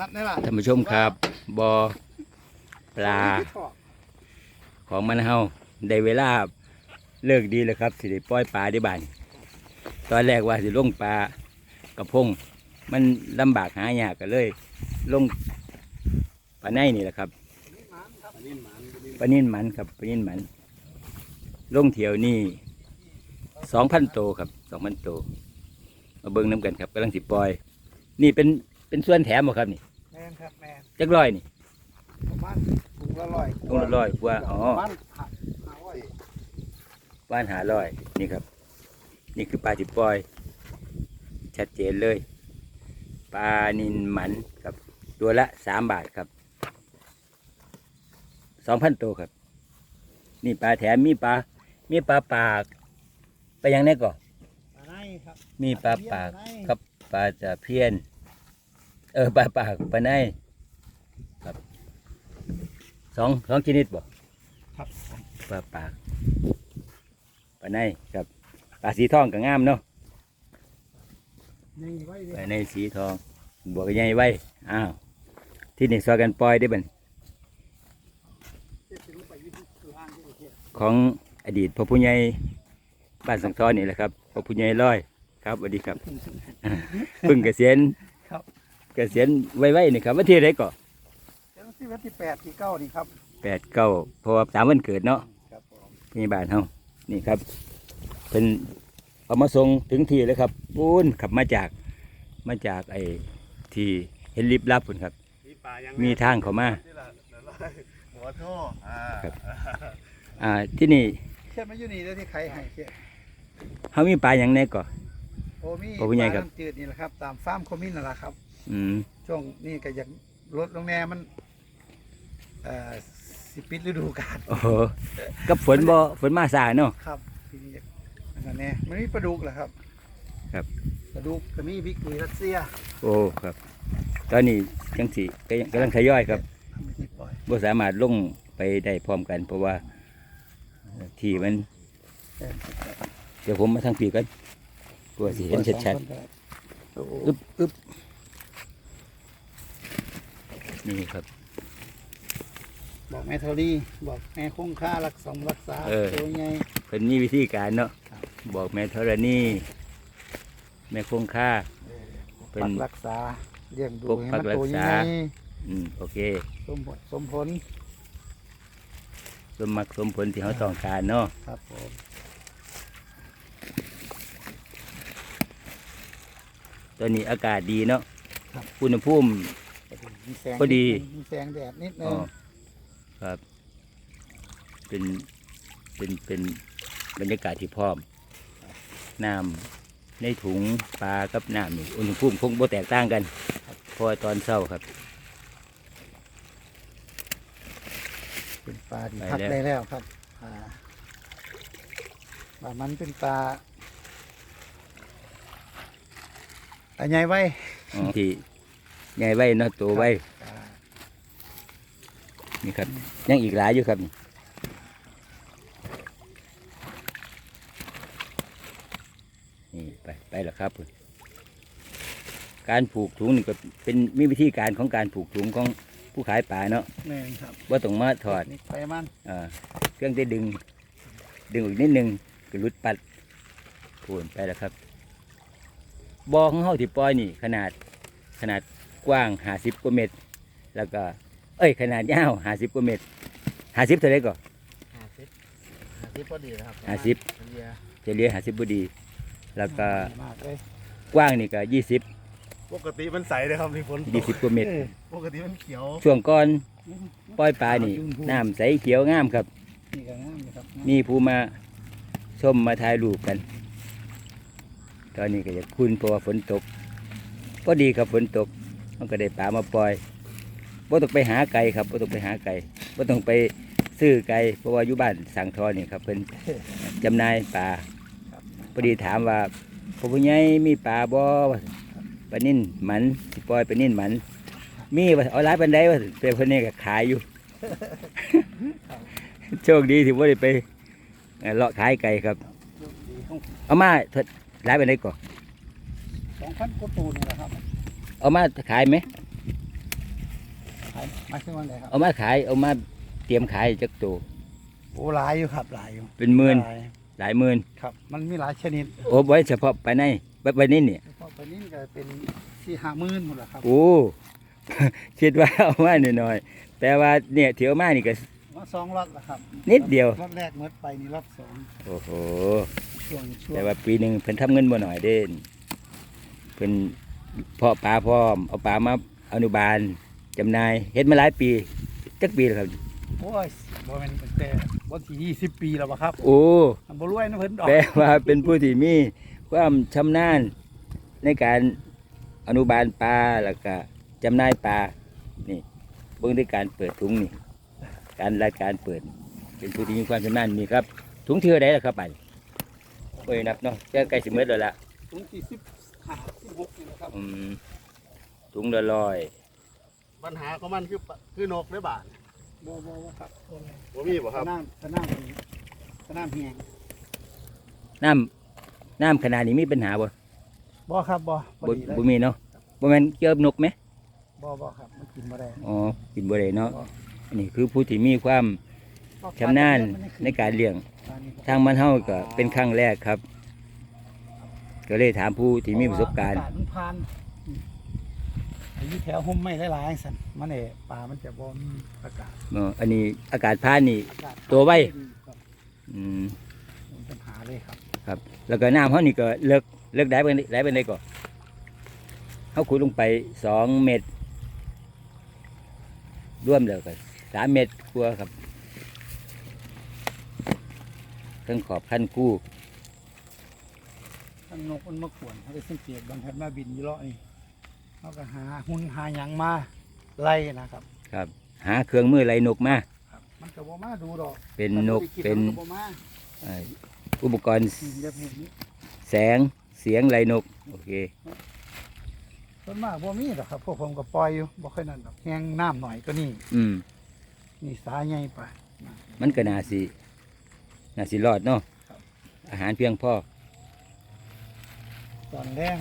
นัดนี่ล่ะท่านผู้ชมครับบอปลาของมันเฮาได้เวลาเลิกดีแล้วครับ สิได้ปล่อยปลาได้บ้านตอนแรกว่าสิลงปลากระพง มันลำบากหายากกันเลย ลงปลาในนี่แหละครับปลานิ่นหมันครับปลานิ่นหมันลงเที่ยวนี่สองพันโตครับสองพันโต มาเบิ่งน้ำกันครับกำลังสิปล่อย นี่เป็น เป็นส่วนแถมบ่ครับนี่แมนครับแมนจักร้อยนี่ ประมาณถุงละร้อยถุงละร้อยกว่าอ๋อ ประมาณห้าห้าร้อยบ้านหาร้อยนี่ครับ นี่คือปลาจิบปล่อย ชัดเจนเลย ปลานินหมันครับ ตัวละสามบาทครับสองพันตัวครับ นี่ปลาแถมมีปลา มีปลาปาก ไปยังไงก่อน ปลาในครับ มีปลาปากครับปลาจะเพี้ยน เออปลาปากปลาในครับสองสองชนิดบ่ครับปลาปากปลาในครับปลาสีทองก็งามเนาะนี่ไว้ปลาในสีทองบวกใหญ่ไว้อ้าวที่นี่ซอยกันปล่อยได้บันเจ็ดสิบลูกไปอยี่สิบล้านที่โอเคของอดีตพ่อผู้ใหญ่บ้านสังทอนนี่แหละครับพ่อผู้ใหญ่ร้อยครับสวัสดีครับเพิ่งเกษียณครับ เกษียณไว้ๆนี่ครับวันที่ไรก่อเจ้าที่วันที่แปดที่เก้านี่ครับแปดเก้าเพราะว่าสามวันเกิดเนาะครับผมพยาบาลเฮานี่ครับเป็นเอามาส่งถึงที่เลยครับปูนขับมาจากมาจากไอ้ที่เห็นลิบลับพุ่นครับ มีปลายังมีทางเข้ามาที่ละเดี๋ยวไล่หัวโท่อ่าครับอ่าที่นี่เช่นมาอยู่นี่แล้วที่ใครให้เช่นเฮามีปลาอย่างแน่ก่อโอ้มีโอ้ผู้ใหญ่ครับปลาน้ำจืดนี่แหละครับ ตามฟาร์มโคมินนั่นแหละครับ อืมช่วงนี้ก็อยากลดลงแน่มันเอ่อสิปิดฤดูกาลโอ้โหกับฝนบ่ฝนมาสายเนาะ ครับทีนี้อันนั้นแน่มันมีปลาดุกเหรอครับครับ ปลาดุกก็มีบิ๊กวีรัสเซียโอ้ครับ ตอนนี้ยังสิก็ยังกำลังทยอยครับไม่ได้ปล่อยบ่สามารถลงไปได้พร้อมกัน เพราะว่าที่มันเดี๋ยวผมมาทางปีกันกลัวสิเห็นชัดๆ โอ้ๆอึ๊บอึ๊บ นี่ครับ บอกแม่เทอรี่บอกแม่คงค่ารักสมรักษาเออ ตัวใหญ่เพิ่นมีวิธีการเนาะครับบอกแม่ธรณีแม่คงค่า เป็นปักรักษาเลี้ยงดูปกให้ปัมักนรักตัวใหษาญ่อืมโอเค สมผลสมผลสมมักสมผลที่เขาต้องการเนาะครับผมตอนนี้อากาศดีเนาะอุณหภูมิ มีแสงพอดีมีแสงแดดนิดนึอ๋องครับ เป็นเป็นเป็นบรรยากาศที่พร้อมน้ำในถุงปลากับน้ำนี่อุณหภูมิคงบ่แตกต่างกันเพราะว่าตอนเช้าครับ เป็นปลาที่ไปพักแล้ว ได้แล้วครับอ่าปลามันเป็นปลาปลาใหญ่ไว้อ๋อที่ ใหญ่ไว้เนาะโตไว้อ่านี่ครับยังอีกหลายอยู่ครับนี่นี่ไปไปแล้วครับการผูกถุงนี่ก็เป็นมีวิธีการของการผูกถุงของผู้ขายปลาเนาะแม่นครับว่าต้องมาถอดนี่ไปมันอ่าเครื่องได้ดึง ดึงอีกนิดนึงก็หลุดปัดพูนไปแล้วครับบอของเฮาที่ปล่อยนี่ ขนาดขนาด กว้างห้าสิบกว่าเมตร แล้วก็ เอ้ย ขนาดยาวห้าสิบกว่าเมตรห้าสิบเท่าไรก็ห้าสิบห้าสิบพอดีนะครับห้าสิบเรียจะเรียห้าสิบบดี แล้วก็มากเลยกว้างนี่ก็ยี่สิบปกติมันใสเลยครับมีฝนตยี่กสิบกว่าเมตร ปกติมันเขียว ช่วงก่อนปล่อยปลานี่น้ำใสเขียวงามครับนี่ก็งามเลยครับมีผู้มาชมมาถ่ายรูปกัน ตอนนี้ก็จะคุ้นเพราะว่าฝนตกพอดีครับฝนตก มันก็ได้ปลามาปล่อยบ่ต้องไปหาไก่ครับบ่ต้องไปหาไก่บ่ต้องไปซื้อไก่เพราะว่าอยู่บ้านสังทอนี่ครับเพิ่นจำหน่ายปลาพอดีถามว่าพ่อผู้ใหญ่มีปลาบ่ว่าปลานิ่นหมันสิปล่อยปลานิ่นหมัน มีว่าเอาหลายปันไดว่าแต่เพิ่นนี่ก็ขายอยู่ โชคดีที่ว่าได้ไปเอ่อเลาะขายไก่ครับ เอามาเถิดหลายไปไหนก่อนสองพันกว่าตัวนี่แหละครับ เอามาขายไหมหมายถึงว่าอะไรครับเอามาขายเอามาเตรียมขายจักตัวโอ้หลายอยู่ครับหลายอยู่เป็นหมื่นหลายหลายหมื่นครับ มันมีหลายชนิดโอ้ไว้เฉพาะไปในไปในนี่เฉพาะไปนี่ก็เป็นสี่ห้าหมื่นหมดละครับโอ้ คิดว่าเอามาหน่อยๆแต่ว่าเนี่ยเที่ยวมานี่ก็ว่าสองล็อตละครับนิดเดียวล็อตแรกเมื่อไปนี่ล็อตสองโอ้โห ช่วงช่วงแต่ว่าปีหนึ่งเพิ่นทำเงินบ่หน่อยเด่นเพิ่น เพาะปลาพร้อมเอาปลามาอนุบาลจำหน่ายเฮ็ดมาหลายปีจักปีแล้วครับ โอ้ยบ่แม่นตั้งแต่บ่ที่ยี่สิบปีแล้วบ่ครับโอ้อันบ่รวยนะเพิ่นดอกแปลว่าเป็นผู้ที่มีความชำนาญในการอนุบาลปลาแล้วก็จำหน่ายปลานี่เบิ่งด้วยการเปิดถุงนี่ การรายการเปิด เป็นผู้ที่มีความชำนาญนี่ครับถุงเทือใดล่ะครับไปโอ้ยนับเนาะจะใกล้สิหมดแล้วล่ะถุงที่สิบห้าสิบหกนี่นะครับ อืมถุงละร้อยปัญหาของมันคือปะคือนกได้บาทบ่บ่บ่ครับบ่บ่มีบ่ครับสนามสนามมันสนามแห้งน้ำน้ำขนาดนี้มีปัญหาบ่บ่ครับบ่บ่บ่ดีเลยบ่มีเนาะบ่แม่นเกี่ยวกับนกไหมบ่บ่ครับมันกินบ่ได้อ๋อกินบ่ได้เนาะบ่อันนี้คือผู้ที่มีความชำนาญในการเลี้ยง ทางมันเฮาก็เป็นครั้งแรกครับ ก็เลยถามผู้ที่มีประสบการณ์อมันผ่านอายุแถวห่มไม่หลายๆสั่นมันเอป่ามันจะบ่มีอากาศเนาะอันนี้อากาศพานนี่ อากาศตัวไว้ครับอืมมีปัญหาเลยครับครับ แล้วก็น้ำเฮานี่ก็เลิกเลิกได้ไปได้ไปได้ก่อนเฮาขุดลงไปสองเมตรร่วมแล้วก็สามเมตรกว่าครับทั้งขอบขั้นกู้ ทางนกมันมาขวนเขาไปสังเกตบางทีมาบินอยู่เลาะนี่เขาก็หาหุ่นหาหยังมาไล่นะครับ ครับ หาเครื่องมือไรนกมาครับมันก็บ่มาดูดอกเป็นนกมับ่ได้เป็นมัก็บ่มาเอ่ออุปกรณ์อืมแบบนี้แสงเสียงไรนก โอเค ส่วนมากบ่มีดอกครับ พวกผมก็ปล่อยอยู่บ่ค่อยนั่นดอกแห้งน้ำหน่อยก็นี่อืม นี่สายใหญ่ไป มันก็น่าสิน่าสิรอดเนาะครับอาหารเพียงพอ ตอนแรง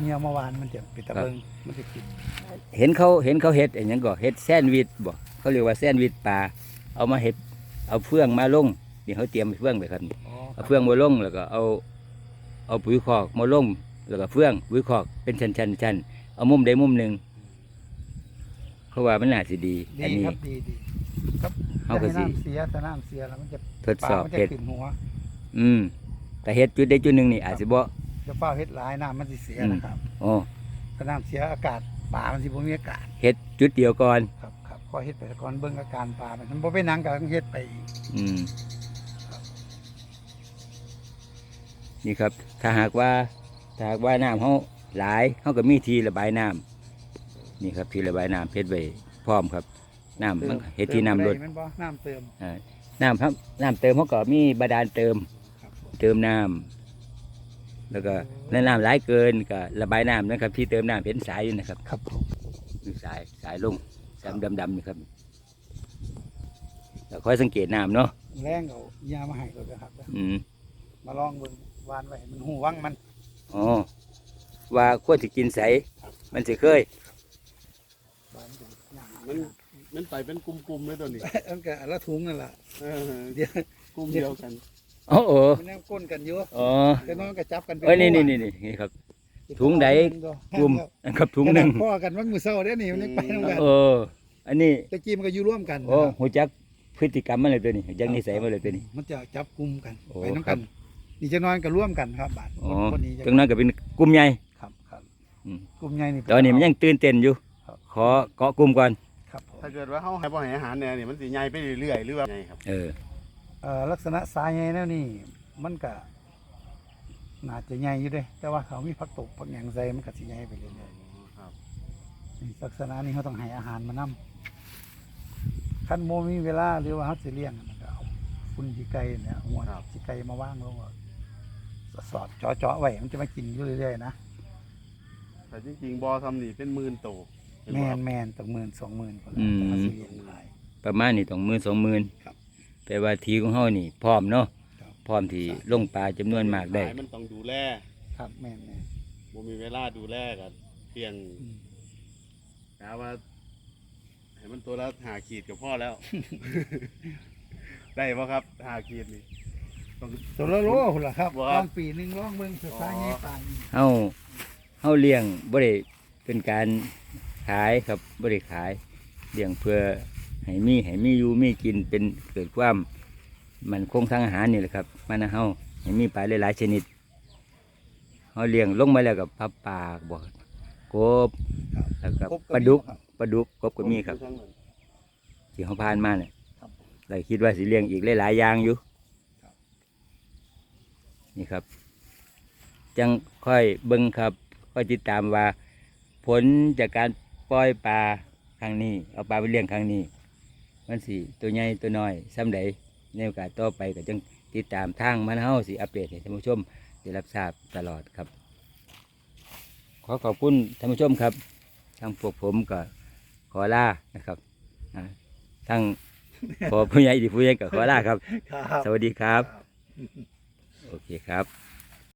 เมียเมื่อวานมันจะไปตะเบิงมันจะกินเห็นเขาเห็นเขาเฮ็ดอย่างก็เฮ็ดแซนด์วิชบ่เขาเรียกว่าแซนด์วิชปลาเอามาเฮ็ดเอาเฟืองมาลงนี่เขาเตรียมเฟืองไปครับอ๋อคเอารับเฟืองมาลงแล้วก็เอา เอาปุ๋ยคอกมาลงแล้วก็เฟืองปุ๋ยคอกเป็นชั้นชั้นชั้นเอามุมใดมุมหนึ่งเขาว่ามันน่าสิดีดีอันนี้ครับดีดีครับเขาก็จะให้สิน้ำเสียแต่น้ำเสียแล้วมันจะทดปลาสอบมันจะเฮ็ดขึ้นหัว อืมแต่เฮ็ดจุดใดจุดหนึ่งนี่อาจสิบ่ จะเฝ้าเฮ็ดหลายน้ำมันสิเสียอืมนะครับอ๋อถ้าน้ำเสียอากาศปลามันสิบ่มีอากาศเฮ็ดจุดเดียวก่อน ครับครับพอเฮ็ดไปก่อนเบิ่งอาการปลามันมันบ่เป็นหนังก็ต้องเฮ็ดไปอีกอืมนี่ครับ ถ้าหากว่า ถ้าหากว่าน้ำเขาหลายเขาก็มีทีระบายน้ำนี่ครับทีระบายน้ำเฮ็ดไว้พร้อมครับน้ำมันเฮ็ดที่น้ำลดเติมไปไมันบ่น้ำเติม อ่าน้ำครับน้ำเติมเขาก็มีบาดาลเติม ครับผม เติมน้ำ แล้วก็ในน้ำหลายเกินก็ระบายน้ำนะครับที่เติมน้ำเป็นสายอยู่นะครับครับผมมีสายสายลงสายดำๆนี่ครับแล้วคอยสังเกตน้ำเนาะแรงเอายามาให้เลยนะครับอืมมาลองเบิ่งวานไว้ให้มันหูวังมันอ๋อว่าควรจะกินใสมันจะเคยวานมันจะย่างมันมันไปเป็นกลุ่มๆเลยตัวนี้มันก็อันละถุงนั่นล่ะเออเดี๋ยวกลุ่มเดียวกัน อ๋อโอ้มันแนวก้นกันอยู่อ๋อแต่น้องก็จับกันเป็เอ้ยนี่นี่นี่นี่นี่ครับ ถุงใดกลุ่มนะครับถุงหนึ่งพ่อกันว่ามือเศร้าเด้อนี่มันยังไปนำกันเออ อันนี้ตะกี้มันก็อยู่ร่วมกันโอ้นะครับหูจักพฤติกรรมมันเลยตัวนี้หูจักนิสัยมันเลยตัวนี้มันจะจับกลุ่มกันโอ้ไปน้ำครักับนนี่จะนอนก็ร่วมกันครับบาดอ๋อคนนี้จะจังนั้นก็เป็นกลุ่มใหญ่ครับครับอืมกลุ่มใหญ่นี่ตอนนี้มันยังตื่นเต้นอยู่ครับขอเกาะกลุ่มก่อนครับผมถ้าเกิดว่าเขาให้บ่ให้อาหารเนี่ยนี่มันสิใหญ่ไปเรื่อยๆหรือว่าไงครับเออเอ่อ ลักษณะสายใหญ่แนวนี้มันก็น่าจะใหญ่อยู่เด้แต่ว่าเขามีผักตบผักหยังใส่มันก็สิใหญ่ไปเรื่อยๆครับนี่ลักษณะนี้เขาต้องให้อาหารมานํคันโมมีเวลาหรือว่าเขาจะเลี้ยงมันก็เอาฝุ่นจีไก่เนี่ยหัวจีไก่มาว่างลงก็สอดเจาะๆไว้มันจะมากินอยู่เรื่อยๆนะแต่จริงๆบอทำนี่เป็นหมื่นโตเห็แมบ่ครันบแมนต้องหมื่นสองหมื่นคนอืละมแต่เขาสิเลี้ยงขายประมาณนี้ต้องหมื่นสองหมื่น ครับแต่ว่าทีของเฮานี่ พร้อมเนาะครับพร้อมที่ลงปลาจำนวนมากได้ขยมันต้องดูแลครับแมนแมนบ่มีเวลาดูแลกันเปลี่ยนอืมกะว่าให้มันตัวละหาขีดกับพ่อแล้ว ได้ปะครับหาขีดนี่ต้อง ตัวละโลพุ่นล่ะครับบ่ลครับองปีหนึงลองเบิ่งสายใหญ่ปานนี้เฮาเฮาเลี้ยงบ่ได้เป็นการขายครับบ่ได้ขายเลี้ยงเพื่อ ให้มีให้มีอยู่มีกินเป็นเกิดความมันคงทางอาหารนี่แหละครับมันนะเฮาให้มีปลาหลายๆชนิดเฮาเลี้ยงลงมาแล้วกับพับปากบ่กบครับแล้วก็กบก็ปลาดุกมีครับปลาดุกกบก็มีครับทั้งนั้นที่เขาผ่านมาเนี่ยครับเลยคิดว่าสิเลี้ยงอีกหลายๆอย่างอยู่ครับนี่ครับ จังค่อยเบิ่งครับค่อยติดตามว่า ผลจากการปล่อยปลาครั้งนี้ เอาปลาไปเลี้ยงครั้งนี้ มันสิตัวใหญ่ตัวน้อยซ้ำใดในโอกาสต่อไปก็จังติดตามทางมันเฮาสิอัปเดตให้ท่านผู้ชมได้รับทราบตลอดครับ ขอขอบคุณท่านผู้ชมครับทางพวกผมก็ขอลานะครับอ่าทั้งพอผู้ใหญ่ดีผู้ใหญ่ก็ขอลาครับครับสวัสดีครับครับ โอเคครับ